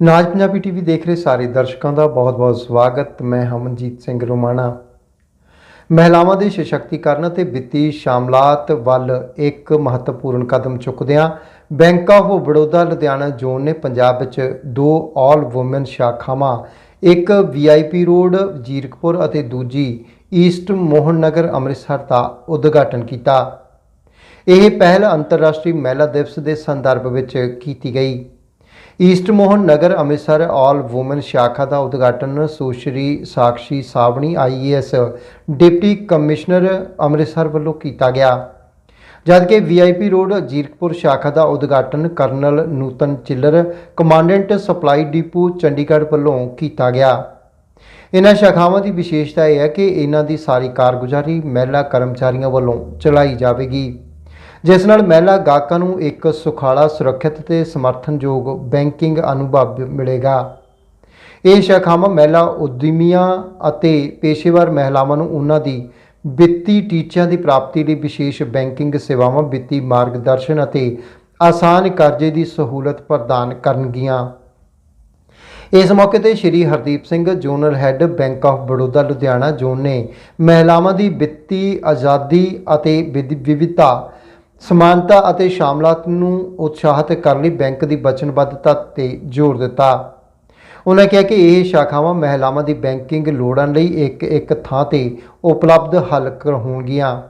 ਨਾਜ Punjabi TV ਦੇਖ ਰਹੇ ਸਾਰੇ ਦਰਸ਼ਕਾਂ ਦਾ ਬਹੁਤ-ਬਹੁਤ ਸਵਾਗਤ। ਮੈਂ ਹਮਨਜੀਤ ਸਿੰਘ ਰੋਮਾਣਾ। ਮਹਿਲਾਵਾਂ ਦੇ ਸਸ਼ਕਤੀਕਰਨ ਅਤੇ ਵਿੱਤੀ ਸ਼ਾਮਲਾਤ ਵੱਲ ਇੱਕ ਮਹੱਤਵਪੂਰਨ ਕਦਮ ਚੁੱਕਦਿਆਂ bank of Baroda Ludhiana zone ਨੇ ਪੰਜਾਬ ਵਿੱਚ ਦੋ ਆਲ ਔਮਨ ਸ਼ਾਖਾਵਾਂ, ਇੱਕ ਵੀਆਈਪੀ ਰੋਡ ਜੀਰਕਪੁਰ ਅਤੇ ਦੂਜੀ ਈਸਟ ਮੋਹਨ ਨਗਰ ਅੰਮ੍ਰਿਤਸਰ ਦਾ ਉਦਘਾਟਨ ਕੀਤਾ। ਇਹ ਪਹਿਲ ਅੰਤਰਰਾਸ਼ਟਰੀ ਮਹਿਲਾ ਦਿਵਸ ਦੇ ਸੰਦਰਭ ਵਿੱਚ ਕੀਤੀ ਗਈ। East Mohan Nagar Amritsar all women ਸ਼ਾਖਾ ਦਾ ਉਦਘਾਟਨ Sushri Sakshi Sawhney IAS deputy commissioner Amritsar ਵੱਲੋਂ ਕੀਤਾ ਗਿਆ। ਜਦਕਿ ਵੀਆਈਪੀ ਰੋਡ ਜੀਰਕਪੁਰ ਸ਼ਾਖਾ ਦਾ ਉਦਘਾਟਨ colonel Nutan Chiller, commandant supply depot Chandigarh ਵੱਲੋਂ ਕੀਤਾ ਗਿਆ। ਇਹਨਾਂ ਸ਼ਾਖਾਵਾਂ ਦੀ ਵਿਸ਼ੇਸ਼ਤਾ ਇਹ ਹੈ ਕਿ ਇਹਨਾਂ ਦੀ ਸਾਰੀ ਕਾਰਗੁਜ਼ਾਰੀ ਮਹਿਲਾ ਕਰਮਚਾਰੀਆਂ ਵੱਲੋਂ ਚਲਾਈ ਜਾਵੇਗੀ। ਜਿਸ ਨਾਲ ਮਹਿਲਾ ਗਾਹਕਾਂ ਨੂੰ ਇੱਕ ਸੁਖਾਲਾ ਸੁਰੱਖਿਅਤ ਤੇ ਸਮਰਥਨਯੋਗ ਬੈਂਕਿੰਗ ਅਨੁਭਵ ਮਿਲੇਗਾ। ਇਹ ਸ਼ਾਖਾਵਾਂ ਮਹਿਲਾ ਉਦਮੀਆਂ ਅਤੇ ਪੇਸ਼ੇਵਰ ਮਹਿਲਾਵਾਂ ਨੂੰ ਉਹਨਾਂ ਦੀ ਵਿੱਤੀ ਟੀਚਿਆਂ ਦੀ ਪ੍ਰਾਪਤੀ ਲਈ ਵਿਸ਼ੇਸ਼ ਬੈਂਕਿੰਗ ਸੇਵਾਵਾਂ, ਵਿੱਤੀ ਮਾਰਗਦਰਸ਼ਨ ਅਤੇ ਆਸਾਨ ਕਰਜ਼ੇ ਦੀ ਸਹੂਲਤ ਪ੍ਰਦਾਨ ਕਰਨਗੀਆਂ। ਇਸ ਮੌਕੇ ਤੇ Shri Hardeep Singh, zonal head bank of Baroda, Ludhiana, zone ਨੇ ਮਹਿਲਾਵਾਂ ਦੀ ਵਿੱਤੀ ਆਜ਼ਾਦੀ ਅਤੇ ਵਿਧ- ਵਿਵਿਧਤਾ ਸਮਾਨਤਾ ਅਤੇ ਸ਼ਾਮਲਾਤ ਨੂੰ ਉਤਸ਼ਾਹਿਤ ਕਰਨ ਲਈ ਬੈਂਕ ਦੀ ਵਚਨਬੱਧਤਾ ਤੇ ਜ਼ੋਰ ਦਿੱਤਾ। ਉਹਨਾਂ ਕਿਹਾ ਕਿ ਇਹ ਸ਼ਾਖਾਵਾਂ ਮਹਿਲਾਵਾਂ ਦੀ ਬੈਂਕਿੰਗ ਲੋੜਾਂ ਲਈ ਇੱਕ ਇੱਕ ਥਾਂ ਤੇ ਉਪਲਬਧ ਹੱਲ ਕਰ ਹੋਣਗੀਆਂ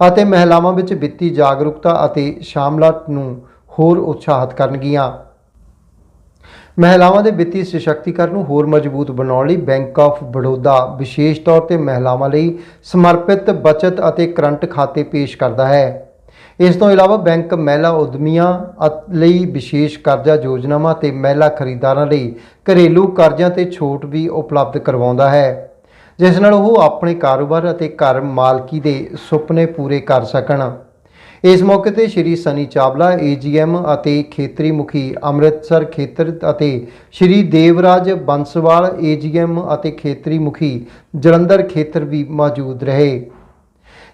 ਅਤੇ ਮਹਿਲਾਵਾਂ ਵਿੱਚ ਵਿੱਤੀ ਜਾਗਰੂਕਤਾ ਅਤੇ ਸ਼ਾਮਲਾਤ ਨੂੰ ਹੋਰ ਉਤਸ਼ਾਹਿਤ ਕਰਨਗੀਆਂ। ਮਹਿਲਾਵਾਂ ਦੇ ਵਿੱਤੀ ਸਸ਼ਕਤੀਕਰਨ ਨੂੰ ਹੋਰ ਮਜ਼ਬੂਤ ਬਣਾਉਣ ਲਈ ਬੈਂਕ ਆਫ ਬੜੌਦਾ ਵਿਸ਼ੇਸ਼ ਤੌਰ ਤੇ ਮਹਿਲਾਵਾਂ ਲਈ ਸਮਰਪਿਤ ਬਚਤ ਅਤੇ ਕਰੰਟ ਖਾਤੇ ਪੇਸ਼ ਕਰਦਾ ਹੈ। ਇਸ ਤੋਂ ਇਲਾਵਾ ਬੈਂਕ ਮਹਿਲਾ ਉਦਮੀਆਂ ਅਤ- ਲਈ ਵਿਸ਼ੇਸ਼ ਕਰਜ਼ਾ ਯੋਜਨਾਵਾਂ ਤੇ ਮਹਿਲਾ ਖਰੀਦਦਾਰਾਂ ਲਈ ਘਰੇਲੂ ਕਰਜ਼ਿਆਂ ਤੇ ਛੋਟ ਵੀ ਉਪਲਬਧ ਕਰਵਾਉਂਦਾ ਹੈ, ਜਿਸ ਨਾਲ ਉਹ ਆਪਣੇ ਕਾਰੋਬਾਰ ਅਤੇ ਘਰ ਮਾਲਕੀ ਦੇ ਸੁਪਨੇ ਪੂਰੇ ਕਰ ਸਕਣ। ਇਸ ਮੌਕੇ ਤੇ ਸ਼੍ਰੀ ਸਨੀ ਚਾਵਲਾ ਏਜੀਐਮ ਅਤੇ ਖੇਤਰੀ ਮੁਖੀ ਅੰਮ੍ਰਿਤਸਰ ਖੇਤਰ ਅਤੇ ਸ਼੍ਰੀ ਦੇਵਰਾਜ ਬੰਸਵਾਲ ਏਜੀਐਮ ਅਤੇ ਖੇਤਰੀ ਮੁਖੀ ਜਲੰਧਰ ਖੇਤਰ ਵੀ ਮੌਜੂਦ ਰਹੇ।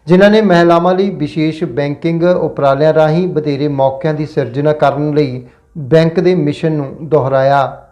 ਜਿਨ੍ਹਾਂ ਨੇ ਮਹਿਲਾਵਾਂ ਲਈ ਵਿਸ਼ੇਸ਼ ਬੈਂਕਿੰਗ ਉਪਰਾਲਿਆਂ ਰਾਹੀਂ ਵਧੇਰੇ ਮੌਕਿਆਂ ਦੀ ਸਿਰਜਣਾ ਕਰਨ ਲਈ ਬੈਂਕ ਦੇ ਮਿਸ਼ਨ ਨੂੰ ਦੁਹਰਾਇਆ।